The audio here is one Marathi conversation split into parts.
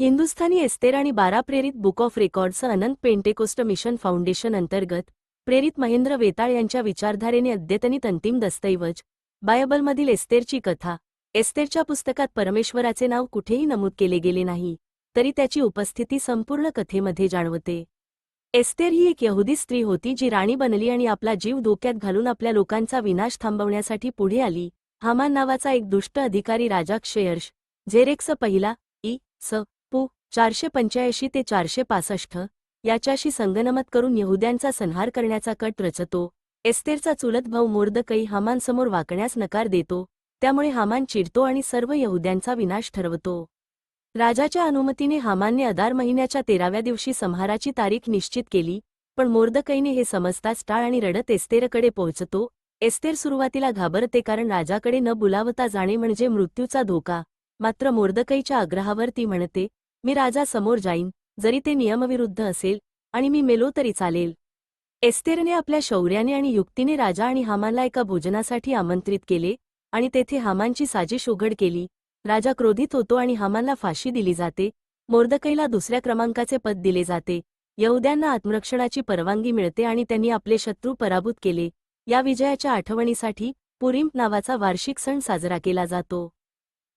हिंदुस्थानी एस्तेर आणि बारा प्रेरित बुक ऑफ रेकॉर्डचं अनंत पेंटेकोस्ट मिशन फाउंडेशन अंतर्गत प्रेरित महेंद्र वेताळ यांच्या विचारधारेने अद्यतनित अंतिम दस्तऐवज बायबलमधील एस्तेरची कथा एस्तेरच्या पुस्तकात परमेश्वराचे नाव कुठेही नमूद केले गेले नाही तरी त्याची उपस्थिती संपूर्ण कथेमध्ये जाणवते. एस्तेर ही एक यहुदी स्त्री होती जी राणी बनली आणि आपला जीव धोक्यात घालून आपल्या लोकांचा विनाश थांबवण्यासाठी पुढे आली. हामान नावाचा एक दुष्ट अधिकारी राजा क्षेयर्ष झेरेक्स पहिला इ स चारशे पंच्याऐंशी ते चारशे पासष्ट याच्याशी संगनमत करून यहुद्यांचा संहार करण्याचा कट रचतो. एस्तेरचा चुलत भाऊ मोर्दकई हामानसमोर वाकण्यास नकार देतो. त्यामुळे हामान चिडतो आणि सर्व यहुद्यांचा विनाश ठरवतो. राजाच्या अनुमतीने हामानने अदार महिन्याच्या तेराव्या दिवशी संहाराची तारीख निश्चित केली पण मोर्दकईने हे समजताच टाळ आणि रडत एस्तेरकडे पोहोचतो. एस्तेर सुरुवातीला घाबरते कारण राजाकडे न बुलावता जाणे म्हणजे मृत्यूचा धोका. मात्र मोर्दकईच्या आग्रहावर ती म्हणते मी राजा समोर जाईन जरी ते नियमविरुद्ध असेल आणि मी मेलो तरी चालेल. एस्तेरने आपल्या शौर्याने आणि युक्तीने राजा आणि हामानला एका भोजनासाठी आमंत्रित केले आणि तेथे हामानची साजिश उघड केली. राजा क्रोधित होतो आणि हामानला फाशी दिली जाते मोर्दकईला दुसऱ्या क्रमांकाचे पद दिले जाते. यहुद्यांना आत्मरक्षणाची परवानगी मिळते आणि त्यांनी आपले शत्रू पराभूत केले. या विजयाच्या आठवणीसाठी पुरीम नावाचा वार्षिक सण साजरा केला जातो.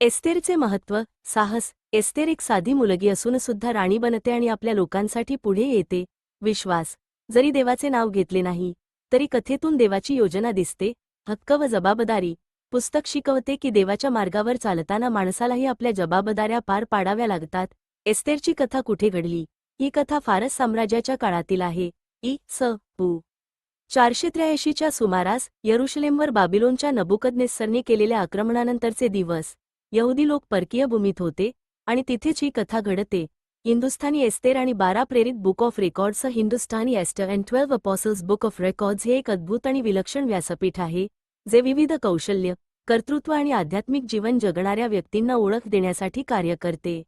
एस्तेरचे महत्त्व साहस एस्तेर एक साधी मुलगी असून सुद्धा राणी बनते आणि आपल्या लोकांसाठी पुढे येते. विश्वास. जरी देवाचे नाव घेतले नाही तरी कथेतून देवाची योजना दिसते. हक्क व जबाबदारी. पुस्तक शिकवते की देवाच्या मार्गावर चालताना माणसालाही आपल्या जबाबदाऱ्या पार पाडाव्या लागतात. एस्तेरची कथा कुठे घडली? ही कथा फारस साम्राज्याच्या काळातील आहे. इ. स. पू. चारशे त्र्याऐंशीच्या सुमारास यरुशलेमवर बाबिलोनच्या नबुकदनेस्सरने केलेल्या आक्रमणानंतरचे दिवस. यहुदी लोक परकीय भूमीत होते. आणि तिथेच ही कथा घडते. हिंदुस्थानी एस्तेर आणि बारा प्रेरित book of records Hindustani Esther and twelve apostles book of records हे एक अद्भुत आणि विलक्षण व्यासपीठ आहे जे विविध कौशल्य कर्तृत्व आणि आध्यात्मिक जीवन जगणाऱ्या व्यक्तींना ओळख देण्यासाठी कार्य करते.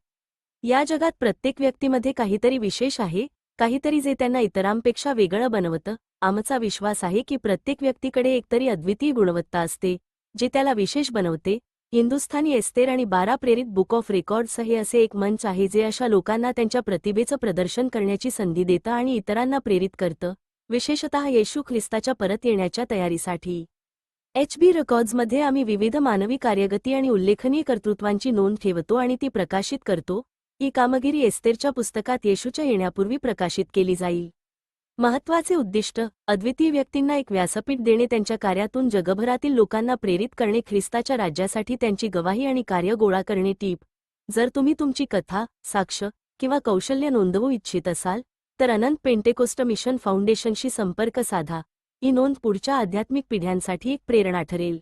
या जगात प्रत्येक व्यक्तीमध्ये काहीतरी विशेष आहे काहीतरी जे त्यांना इतरांपेक्षा वेगळं बनवतं. आमचा विश्वास आहे की प्रत्येक व्यक्तीकडे एकतरी अद्वितीय गुणवत्ता असते जे त्याला विशेष बनवते हिंदुस्थानी एस्तेर आणि बारा प्रेरित बुक ऑफ रेकॉर्ड्स हे असे एक मंच आहे जे अशा लोकांना त्यांच्या प्रतिभेचं प्रदर्शन करण्याची संधी देतं आणि इतरांना प्रेरित करतं. विशेषतः येशू ख्रिस्ताच्या परत येण्याच्या तयारीसाठी. एच बी रेकॉर्ड्समध्ये आम्ही विविध मानवी कार्यगती आणि उल्लेखनीय कर्तृत्वांची नोंद ठेवतो आणि ती प्रकाशित करतो. ही कामगिरी एस्तेरच्या पुस्तकात येशूच्या येण्यापूर्वी प्रकाशित केली जाईल. महत्त्वाचे उद्दिष्ट अद्वितीय व्यक्तींना एक व्यासपीठ देणे त्यांच्या कार्यातून जगभरातील लोकांना प्रेरित करणे ख्रिस्ताच्या राज्यासाठी त्यांची गवाही आणि कार्य गोळा करणे. टीप जर तुम्ही तुमची कथा साक्ष किंवा कौशल्य नोंदवू इच्छित असाल तर अनंत पेंटेकोस्ट मिशन फाउंडेशनशी संपर्क साधा. ही नोंद पुढच्या आध्यात्मिक पिढ्यांसाठी एक प्रेरणा ठरेल.